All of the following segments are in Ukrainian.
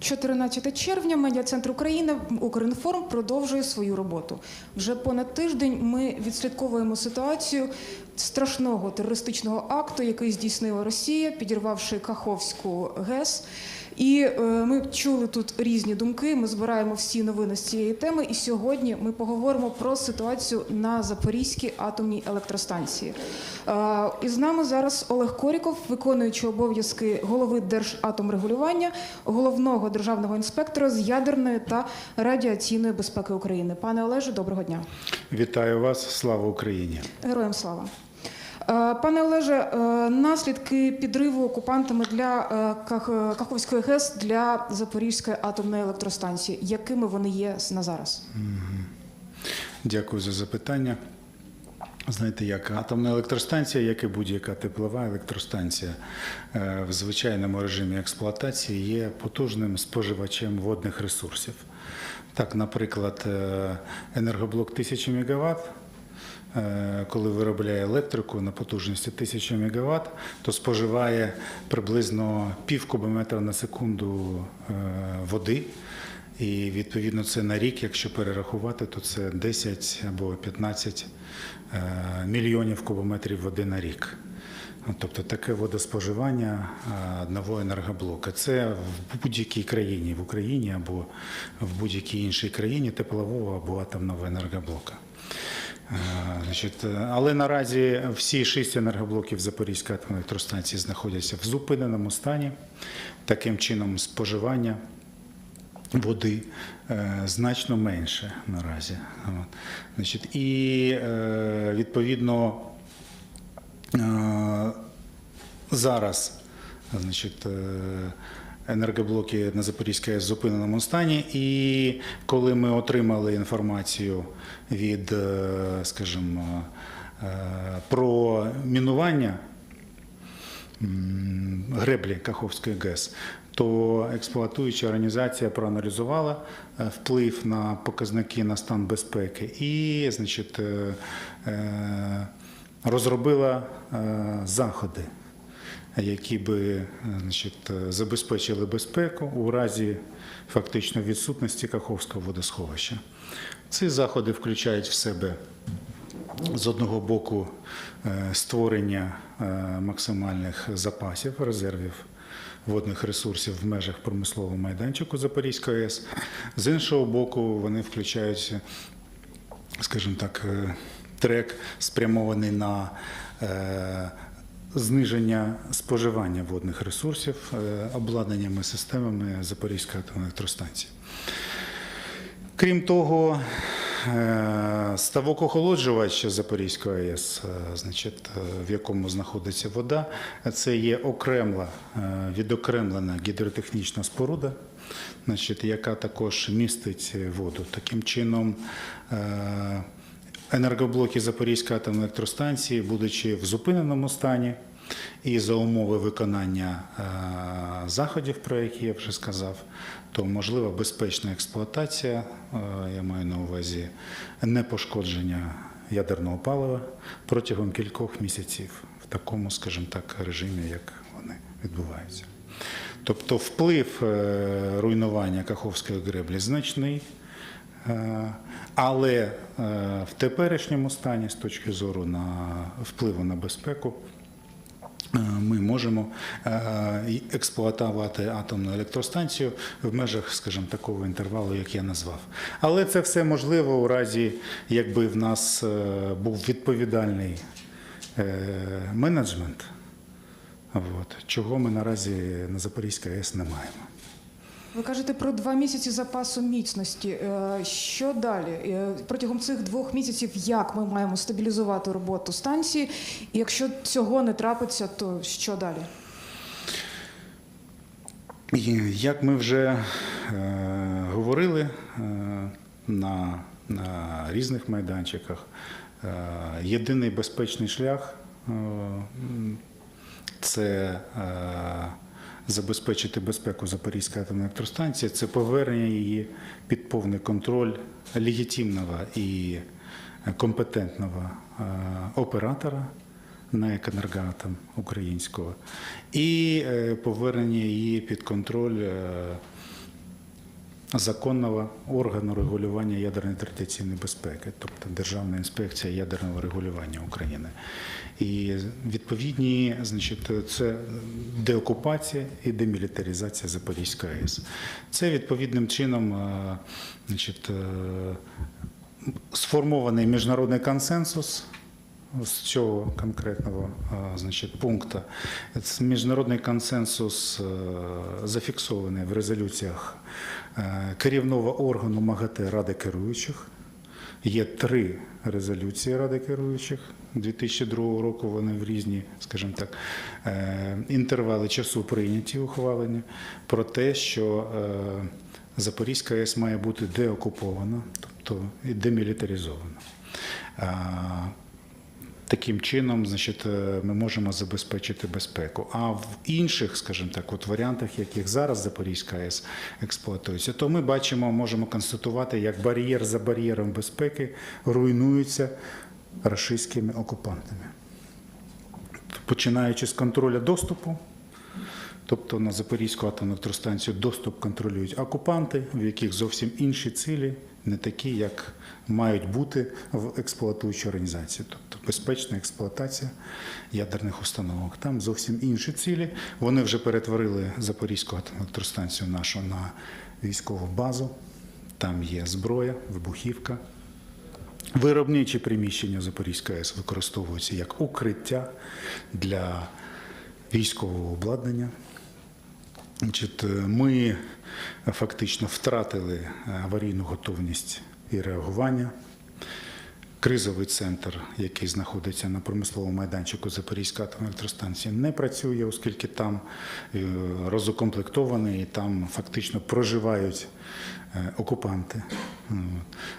14 червня медіа-центр України Укрінформ продовжує свою роботу. Вже понад тиждень ми відслідковуємо ситуацію страшного терористичного акту, який здійснила Росія, підірвавши Каховську ГЕС. І е, ми чули тут різні думки. Ми збираємо всі новини з цієї теми. І сьогодні ми поговоримо про ситуацію на Запорізькій атомній електростанції. Е, і з нами зараз Олег Коріков, виконуючий обов'язки голови Держатомрегулювання, головного державного інспектора з ядерної та радіаційної безпеки України. Пане Олеже, доброго дня. Вітаю вас, слава Україні! Героям слава. Е, Пане Олеже, е, наслідки підриву окупантами для е, Каховської ГЕС для Запорізької атомної електростанції, якими вони є на зараз? Дякую за запитання. Знаєте, як атомна електростанція, як і будь-яка теплова електростанція в звичайному режимі експлуатації є потужним споживачем водних ресурсів. Так, наприклад, енергоблок 1000 МВт, коли виробляє електрику на потужності 1000 МВт, то споживає приблизно пів кубометра на секунду е, води. І відповідно це на рік, якщо перерахувати, то це 10 або 15 е, мільйонів кубометрів води на рік. Тобто таке водоспоживання е, одного енергоблока. Це в будь-якій країні, в Україні або в будь-якій іншій країні теплового або атомного енергоблока. Е, е, але наразі всі шість енергоблоків Запорізької атомної електростанції знаходяться в зупиненому стані. Таким чином, споживання води е, значно менше наразі. І відповідно зараз значить, енергоблоки на Запорізькій в зупиненому стані. І коли ми отримали інформацію від, е, скажімо, е, про мінування греблі Каховської ГЕС, то експлуатуюча організація проаналізувала е, вплив на показники на стан безпеки і, значить, розробила заходи, які би е, значить, е, забезпечили безпеку у разі фактично відсутності Каховського водосховища. Ці заходи включають в себе з одного боку е, створення максимальних запасів, резервів водних ресурсів в межах промислового майданчику Запорізької АЕС. З іншого боку, вони включають, скажімо так, трек спрямований на зниження споживання водних ресурсів е, обладнаннями системами Запорізької атомної електростанції. Крім того, е, ставок охолоджувач Запорізької АЕС, е, значить, в якому знаходиться вода, це є окремла, відокремлена гідротехнічна споруда, значить, яка також містить воду. Таким чином, енергоблоки Запорізької атомної електростанції, будучи в зупиненому стані, і за умови виконання е, заходів, про які я вже сказав, то можлива безпечна експлуатація, е, я маю на увазі непошкодження ядерного палива протягом кількох місяців в такому, скажімо так, режимі, як вони відбуваються. Тобто вплив е, руйнування Каховської греблі значний. Е, Але е, в теперішньому стані, з точки зору на впливу на безпеку, е, ми можемо експлуатувати атомну електростанцію в межах, скажімо, такого інтервалу, як я назвав. Але це все можливо у разі, якби в нас був відповідальний менеджмент, чого ми наразі на Запорізькій АЕС не маємо. Ви кажете про два місяці запасу міцності. Е, Що далі? Е, Протягом цих двох місяців як ми маємо стабілізувати роботу станції? І якщо цього не трапиться, то що далі? Як ми вже е, говорили е, на, на різних майданчиках, е, єдиний безпечний шлях е, це е, забезпечити безпеку Запорізької атомної електростанції, це повернення її під повний контроль легітимного і компетентного е, оператора на «Енергоатом» українського. І е, повернення її під контроль е, законного органу регулювання ядерної та радіаційної безпеки, тобто Державна інспекція ядерного регулювання України. І відповідні, значить, це деокупація і демілітаризація Запорізької АЕС. Це відповідним чином е, значить, е, сформований міжнародний консенсус з цього конкретного значить, пункту. Міжнародний консенсус е, зафіксований в резолюціях е, керівного органу МАГАТЕ Ради керуючих. Є три резолюції Ради керуючих 2002 року. Вони в різні, скажімо так, е, інтервали часу прийняті ухвалення про те, що е, Запорізька АЕС має бути деокупована, тобто і демілітаризована. Таким чином, значить, е, ми можемо забезпечити безпеку. А в інших, скажімо так, от варіантах, яких зараз Запорізька АЕС експлуатується, то ми бачимо, можемо констатувати, як бар'єр за бар'єром безпеки руйнується рашистськими окупантами. Починаючи з контролю доступу, тобто на Запорізьку атомну електростанцію доступ контролюють окупанти, в яких зовсім інші цілі, не такі, як мають бути в експлуатуючій організації, тобто безпечна експлуатація ядерних установок. Там зовсім інші цілі. Вони вже перетворили Запорізьку електростанцію нашу на військову базу. Там є зброя, вибухівка. Виробничі приміщення Запорізької АЕС використовуються як укриття для військового обладнання. Значить, е, ми фактично втратили е, аварійну готовність і реагування. Кризовий центр, який знаходиться на промисловому майданчику Запорізької атомної електростанції, не працює, оскільки там е, розукомплектований і там фактично проживають окупанти.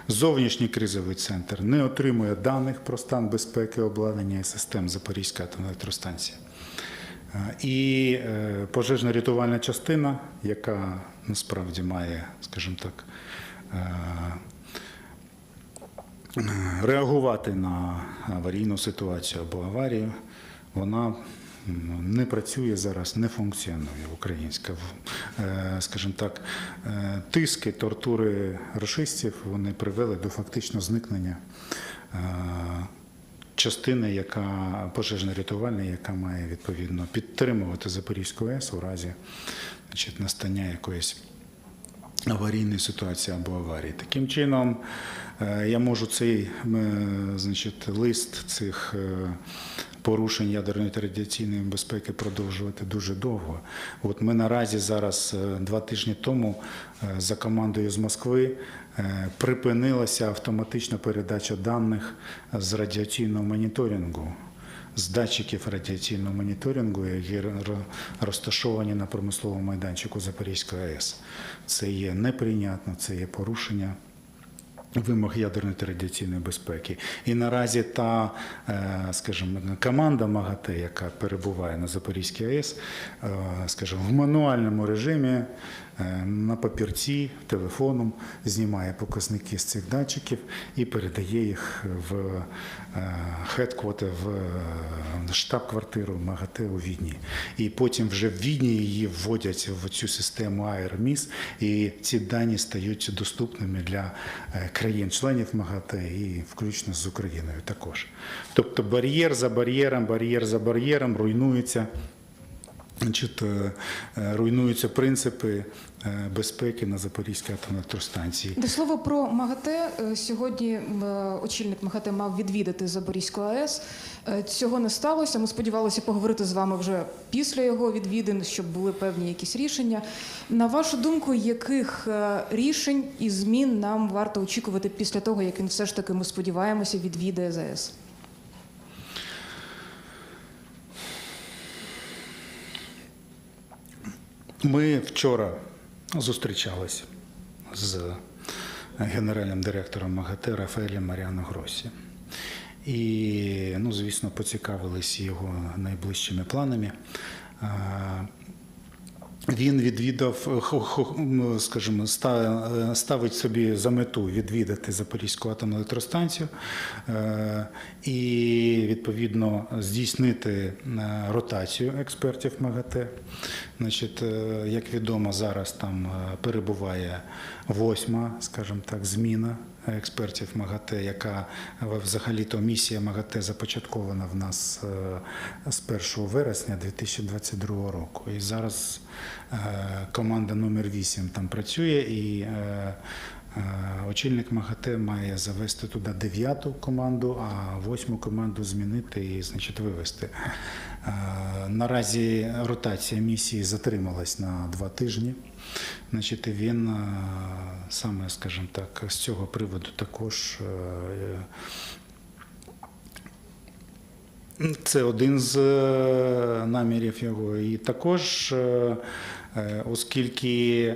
Зовнішній кризовий центр не отримує даних про стан безпеки обладнання і систем Запорізької атомної електростанції. І е, пожежно-рятувальна частина, яка насправді має, скажімо так, е, е, реагувати на аварійну ситуацію або аварію, вона не працює зараз, не функціонує українська. Скажімо так, тиски, тортури рашистів вони привели до фактично зникнення частини, яка пожежно-рятувальна, яка має відповідно підтримувати Запорізьку АЕС у разі значить, настання якоїсь аварійної ситуації або аварії. Таким чином, е, я можу цей е, значить, лист цих е, порушень ядерної та радіаційної безпеки продовжувати дуже довго. От ми наразі зараз два тижні тому за командою з Москви припинилася автоматична передача даних з радіаційного моніторингу з датчиків радіаційного моніторингу, які ро- розташовані на промисловому майданчику Запорізької АЕС. Це є неприйнятно, це є порушення. Вимог ядерної та радіаційної безпеки. І наразі та, е, скажімо, команда МАГАТЕ, яка перебуває на Запорізькій АЕС, е, скажімо, в мануальному режимі е, на папірці, телефоном знімає показники з цих датчиків і передає їх в хедквотер, в е, штаб-квартиру МАГАТЕ у Відні. І потім вже в Відні її вводять в цю систему АЕРМІС, і ці дані стають доступними для е, країн-членів МАГАТЕ і включно з Україною також. Тобто бар'єр за бар'єром, бар'єр за бар'єром руйнується. Значить, е, е, руйнуються принципи е, безпеки на Запорізькій атомній електростанції. До слова про МАГАТЕ. Сьогодні очільник МАГАТЕ мав відвідати Запорізьку АЕС. Цього не сталося. Ми сподівалися поговорити з вами вже після його відвідин, щоб були певні якісь рішення. На вашу думку, яких рішень і змін нам варто очікувати після того, як він все ж таки, ми сподіваємося, відвідає ЗАЕС? Ми вчора зустрічались з генеральним директором МАГАТЕ Рафаелем Маріано Гросі. І, ну, звісно, поцікавились його найближчими планами. Він відвідав, е, скажімо, е, ставить собі за мету відвідати Запорізьку атомну електростанцію е, і відповідно здійснити ротацію експертів МАГАТЕ. Значить, як відомо, зараз там перебуває восьма, скажімо так, зміна експертів МАГАТЕ, яка взагалі-то місія МАГАТЕ започаткована в нас е, з 1 вересня 2022 року. І зараз е, команда номер 8 там працює і е, очільник МАГАТЕ має завести туди дев'яту команду, а восьму команду змінити і значить, вивести. Е, Наразі ротація місії затрималась на два тижні. Значить, він е, саме, скажімо так, з цього приводу також е, це один з намірів його. І також, оскільки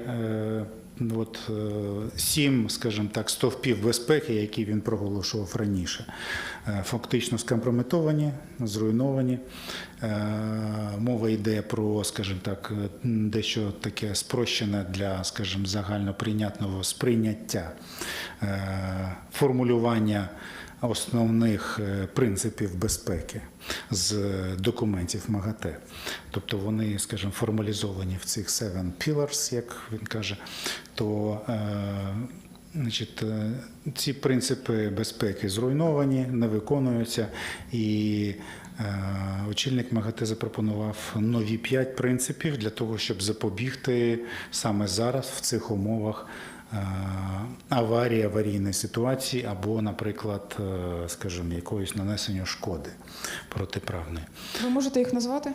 от, е, сім, скажімо так, стовпів безпеки, які він проголошував раніше, е, фактично скомпрометовані, зруйновані. Е, Мова йде про, скажімо так, дещо таке спрощене для, скажімо, загальноприйнятного сприйняття формулювання основних е, принципів безпеки з документів МАГАТЕ. Тобто вони, скажімо, формалізовані в цих seven pillars, як він каже, то е, Значить, е, ці принципи безпеки зруйновані, не виконуються, і е, очільник МАГАТЕ запропонував нові п'ять принципів для того, щоб запобігти саме зараз в цих умовах е, аварії, аварійної ситуації або, наприклад, е, скажімо, якоїсь нанесення шкоди протиправної. Ви можете їх назвати?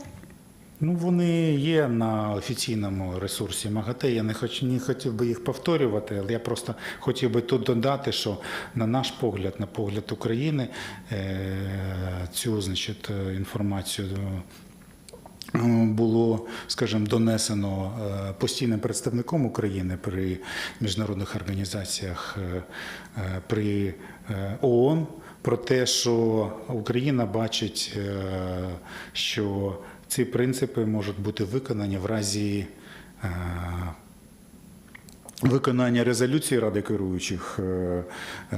Ну, вони є на офіційному ресурсі МАГАТЕ. Я не хоч не хотів би їх повторювати, але я просто хотів би тут додати, що на наш погляд, на погляд України, е, цю значить, е, інформацію. Е, Було, скажімо, донесено е, постійним представником України при міжнародних організаціях е, при ООН про те, що Україна бачить, що ці принципи можуть бути виконані в разі виконання резолюції Ради керуючих е, е,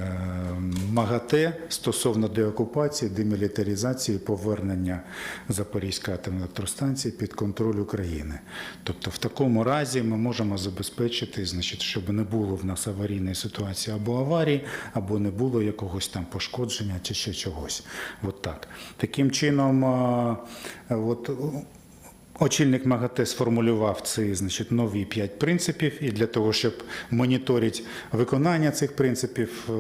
МАГАТЕ стосовно деокупації, демілітаризації, повернення Запорізької атомної електростанції під контроль України. Тобто, в такому разі ми можемо забезпечити, значить, щоб не було в нас аварійної ситуації або аварії, або не було якогось там пошкодження чи ще чогось. От так. Таким чином, е, от. Очільник МАГАТЕ сформулював ці значить, нові п'ять принципів, і для того, щоб моніторити виконання цих принципів, е,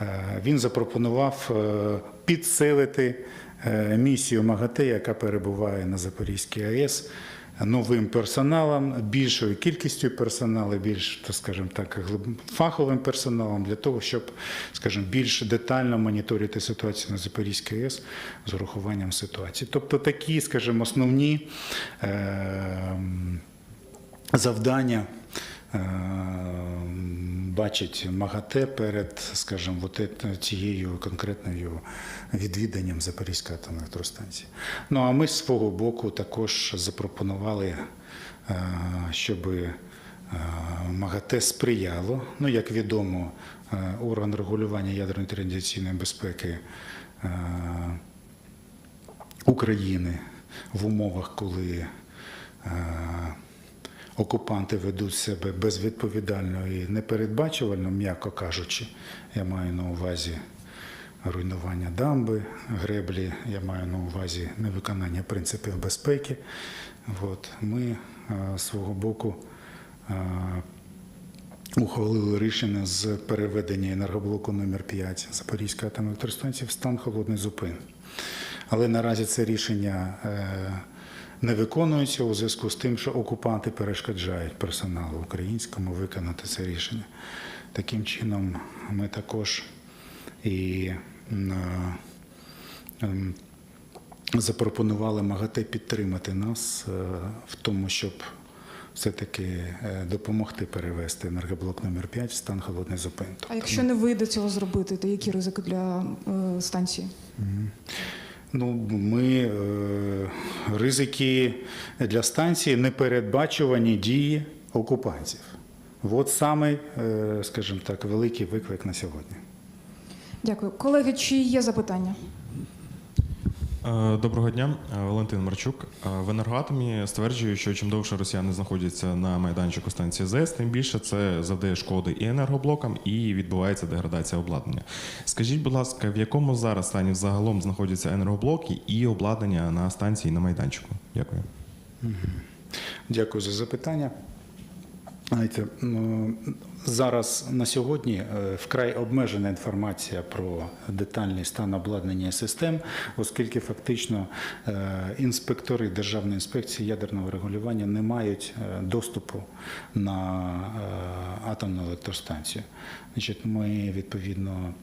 е, він запропонував е, підсилити місію МАГАТЕ, яка перебуває на Запорізькій АЕС. Новим персоналом, більшою кількістю персоналу, більш, так скажімо так, фаховим персоналом для того, щоб, скажімо, більш детально моніторити ситуацію на Запорізькій АЕС з урахуванням ситуації. Тобто такі, скажімо, основні е, завдання бачить МАГАТЕ перед, скажімо, вот ет- цією конкретною відвіданням Запорізької атомної електростанції. Ну а ми з свого боку також запропонували, е, щоб е, МАГАТЕ сприяло. Ну, як відомо, е, орган регулювання ядерної та безпеки е, України в умовах, коли е, окупанти ведуть себе безвідповідально і непередбачувально, м'яко кажучи, я маю на увазі руйнування дамби, греблі, я маю на увазі невиконання принципів безпеки. От, ми е, з свого боку е, ухвалили рішення з переведення енергоблоку номер 5 Запорізької атомної електростанції в стан холодної зупини. Але наразі це рішення е, не виконується у зв'язку з тим, що окупанти перешкоджають персоналу українському виконати це рішення. Таким чином, ми також і е, ем, запропонували МАГАТЕ підтримати нас е, в тому, щоб все-таки е, допомогти перевести енергоблок номер 5 в стан холодної зупини. А якщо не вийде цього зробити, то які ризики для станції? Ну, ми е, ризики для станції непередбачувані дії окупантів. От саме, е, скажімо так, великий виклик на сьогодні. Дякую. Колеги, чи є запитання? Е, Доброго дня, Е, Валентин Марчук. Е, В енергоатомі стверджують, що чим довше росіяни знаходяться на майданчику станції ЗЕС, тим більше це завдає шкоди і енергоблокам, і відбувається деградація обладнання. Скажіть, будь ласка, в якому зараз стані взагалом знаходяться енергоблоки і обладнання на станції на майданчику? Дякую. Дякую за запитання. Знаєте, ну, зараз на сьогодні е, вкрай обмежена інформація про детальний стан обладнання систем, оскільки фактично е, інспектори Державної інспекції ядерного регулювання не мають е, доступу на атомну електростанцію. Значить, ми відповідно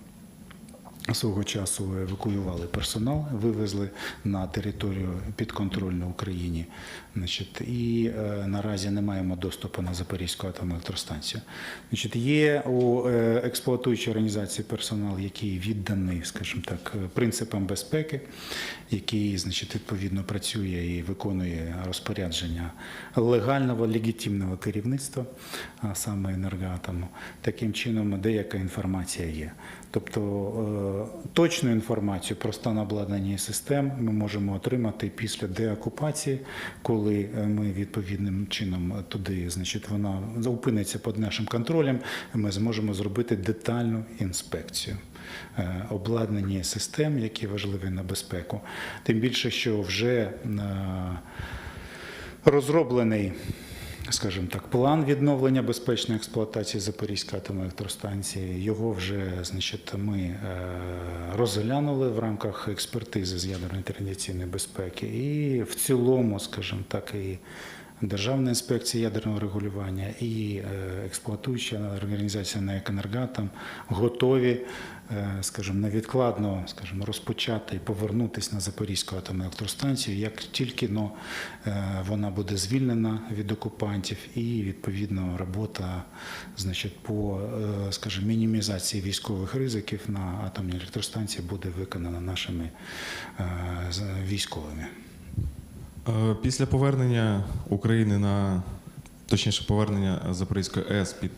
Свого часу евакуювали персонал, вивезли на територію підконтрольну Україні. Значить, і е, наразі не маємо доступу на Запорізьку атомну електростанцію. Значить, є у е, експлуатуючій організації персонал, який відданий, скажімо так, принципам безпеки, який, значить, відповідно працює і виконує розпорядження легального, легітимного керівництва, а саме енергоатому. Таким чином, деяка інформація є. Тобто е, точну інформацію про стан обладнання систем ми можемо отримати після деокупації, коли е, ми відповідним чином туди, значить, вона опиниться під нашим контролем, ми зможемо зробити детальну інспекцію е, обладнання систем, які важливі на безпеку. Тим більше, що вже е, розроблений скажімо так, план відновлення безпечної експлуатації Запорізької атомної електростанції. Його вже значить, ми е, розглянули в рамках експертизи з ядерної та безпеки. І в цілому, скажімо так, і Державна інспекція ядерного регулювання і е, експлуатуюча організація на «Екенергатом» готові, е, скажімо, невідкладно, скажімо, розпочати і повернутися на Запорізьку атомну електростанцію, як тільки ну, е, вона буде звільнена від окупантів, і відповідно робота, значить, по, е, скажімо, мінімізації військових ризиків на атомній електростанції буде виконана нашими е, військовими. Е, Після повернення України на точніше повернення Запорізької АЕС під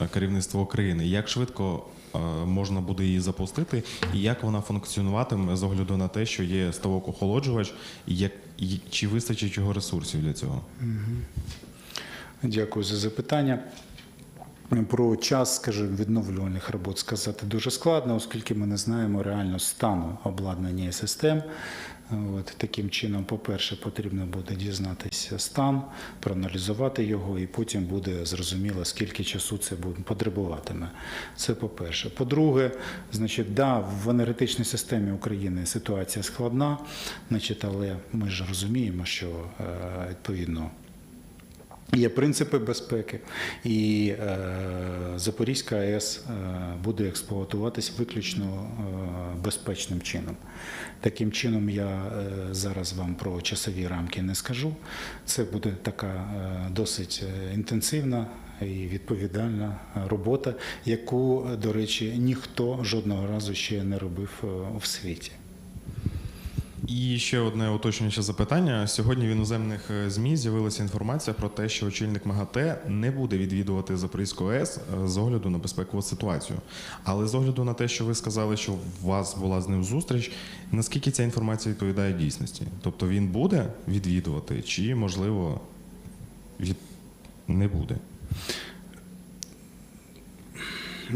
е, керівництво України, як швидко е, можна буде її запустити, і як вона функціонуватиме з огляду на те, що є ставок охолоджувач, як чи вистачить його ресурсів для цього? Дякую за запитання. Про час, скажімо, відновлювальних робот сказати дуже складно, оскільки ми не знаємо реально стану обладнання систем. От, таким чином, по-перше, потрібно буде дізнатися стан, проаналізувати його, і потім буде зрозуміло, скільки часу це потребуватиме. Це по-перше. По-друге, значить, да, в енергетичній системі України ситуація складна, значить, але ми ж розуміємо, що е, відповідно. Є принципи безпеки, і е, Запорізька АЕС е, буде експлуатуватись виключно е, безпечним чином. Таким чином, я е, зараз вам про часові рамки не скажу. Це буде така е, досить е, інтенсивна і відповідальна робота, яку, до речі, ніхто жодного разу ще не робив е, у світі. І ще одне уточнююче запитання. Сьогодні в іноземних е, ЗМІ з'явилася інформація про те, що очільник МАГАТЕ не буде відвідувати Запорізьку АЕС е, з огляду на безпекову ситуацію. Але з огляду на те, що ви сказали, що у вас була з ним зустріч, наскільки ця інформація відповідає дійсності? Тобто він буде відвідувати, чи можливо від... не буде?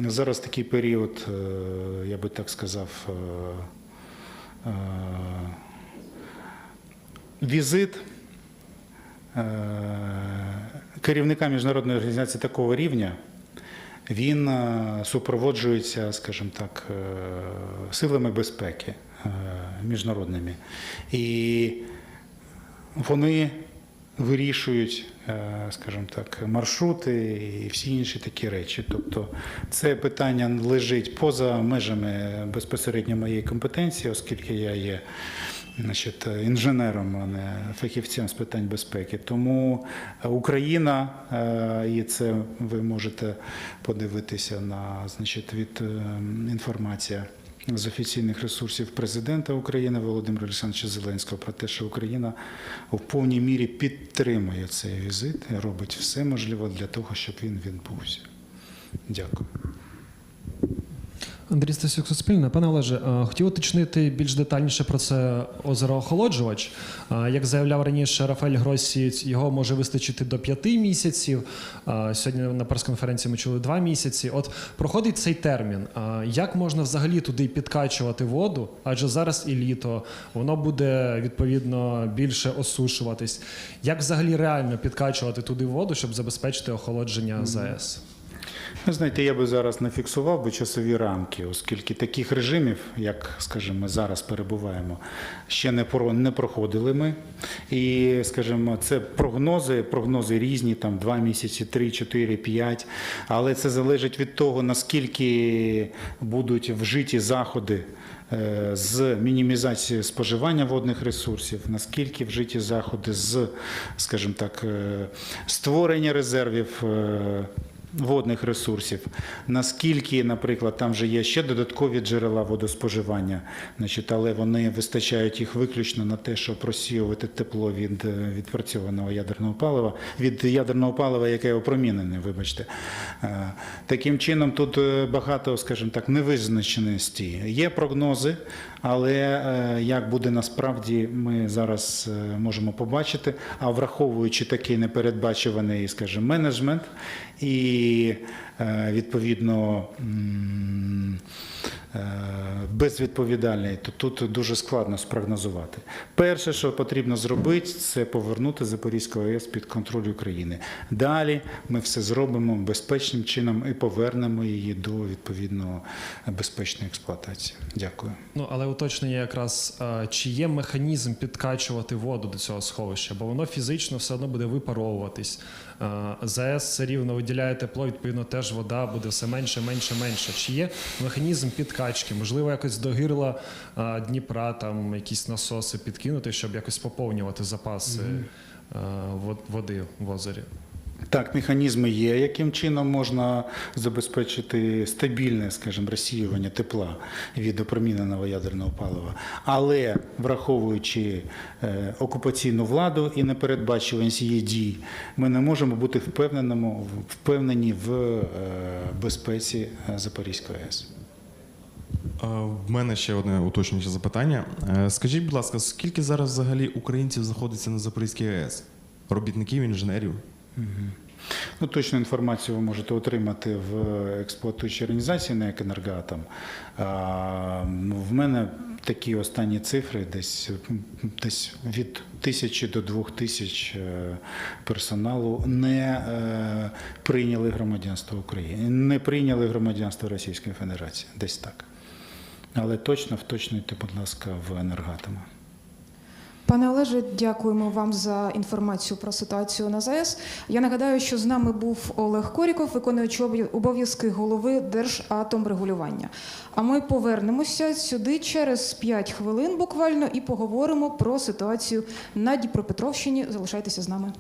Зараз такий період, е, я би так сказав, візит е, керівника міжнародної організації такого рівня. Він е, супроводжується, скажімо так, е, силами безпеки е, міжнародними. І вони вирішують, е, скажімо так, маршрути і всі інші такі речі. Тобто це питання лежить поза межами безпосередньо моєї компетенції, оскільки я є значить, інженером, а не фахівцем з питань безпеки. Тому Україна, е, і це ви можете подивитися на значить, від е, інформація. З офіційних ресурсів президента України Володимира Олександровича Зеленського про те, що Україна в повній мірі підтримує цей візит і робить все можливе для того, щоб він відбувся. Дякую. Андрій Стасюк, Суспільне. Пане Олеже, е, хотів уточнити більш детальніше про це озероохолоджувач. Е, Як заявляв раніше Рафаель Гросі, його може вистачити до п'яти місяців. Е, Сьогодні на прес-конференції ми чули два місяці. От проходить цей термін. Як можна взагалі туди підкачувати воду? Адже зараз і літо, воно буде відповідно більше осушуватись. Як взагалі реально підкачувати туди воду, щоб забезпечити охолодження ЗАЕС? Ви знаєте, я би зараз не фіксував би часові рамки, оскільки таких режимів, як, скажімо, ми зараз перебуваємо, ще не про не проходили ми. І, скажімо, це прогнози, прогнози різні, там 2 місяці, 3, 4, 5. Але це залежить від того, наскільки будуть вжиті заходи. е, З мінімізації споживання водних ресурсів, наскільки вжиті заходи з, скажімо так, е, створення резервів е, водних ресурсів. Наскільки, наприклад, там вже є ще додаткові джерела водоспоживання, значить, але вони вистачають їх виключно на те, щоб розсіювати тепло від е, відпрацьованого ядерного палива, від ядерного палива, яке опромінене, вибачте. Е, Таким чином, тут е, багато, скажімо так, невизначеності. Є прогнози, але е, як буде насправді, ми зараз е, можемо побачити. А враховуючи такий непередбачуваний, скажімо, менеджмент і е, відповідно безвідповідальний, то тут дуже складно спрогнозувати. Перше, що потрібно зробити, це повернути Запорізьку АЕС під контроль України. Далі ми все зробимо безпечним чином і повернемо її до відповідно безпечної експлуатації. Дякую. Ну, але уточнення якраз, е, чи є механізм підкачувати воду до цього сховища, бо воно фізично все одно буде випаровуватись. Е, ЗАЕС все рівно виділяє тепло, відповідно, теж вода буде все менше, менше, менше. Чи є механізм підкачки? Можливо, якось до гирла е, Дніпра там якісь насоси підкинути, щоб якось поповнювати запаси mm -hmm. води в озері. Так, механізми є, яким чином можна забезпечити стабільне, скажімо, розсіювання тепла від опроміненого ядерного палива. Але враховуючи е, окупаційну владу і непередбачуваність її дій, ми не можемо бути впевненому- впевнені в е, безпеці е, Запорізької АЕС. В мене ще одне уточнююче запитання. Скажіть, будь ласка, скільки зараз взагалі українців знаходиться на Запорізькій АЕС? Робітників, інженерів? Ну, точну інформацію ви можете отримати в експлуатуючій організації на «Енергоатом». В мене такі останні цифри десь, десь від тисячі до двох тисяч е, персоналу не е, прийняли громадянство України, не прийняли громадянство Російської Федерації. Десь так. Але точно вточнюйте, будь ласка, в енергатами. Пане Олеже, дякуємо вам за інформацію про ситуацію на ЗАЕС. Я нагадаю, що з нами був Олег Коріков, виконуючий обов'я- обов'язки голови Держатомрегулювання. А ми повернемося сюди через 5 хвилин буквально і поговоримо про ситуацію на Дніпропетровщині. Залишайтеся з нами.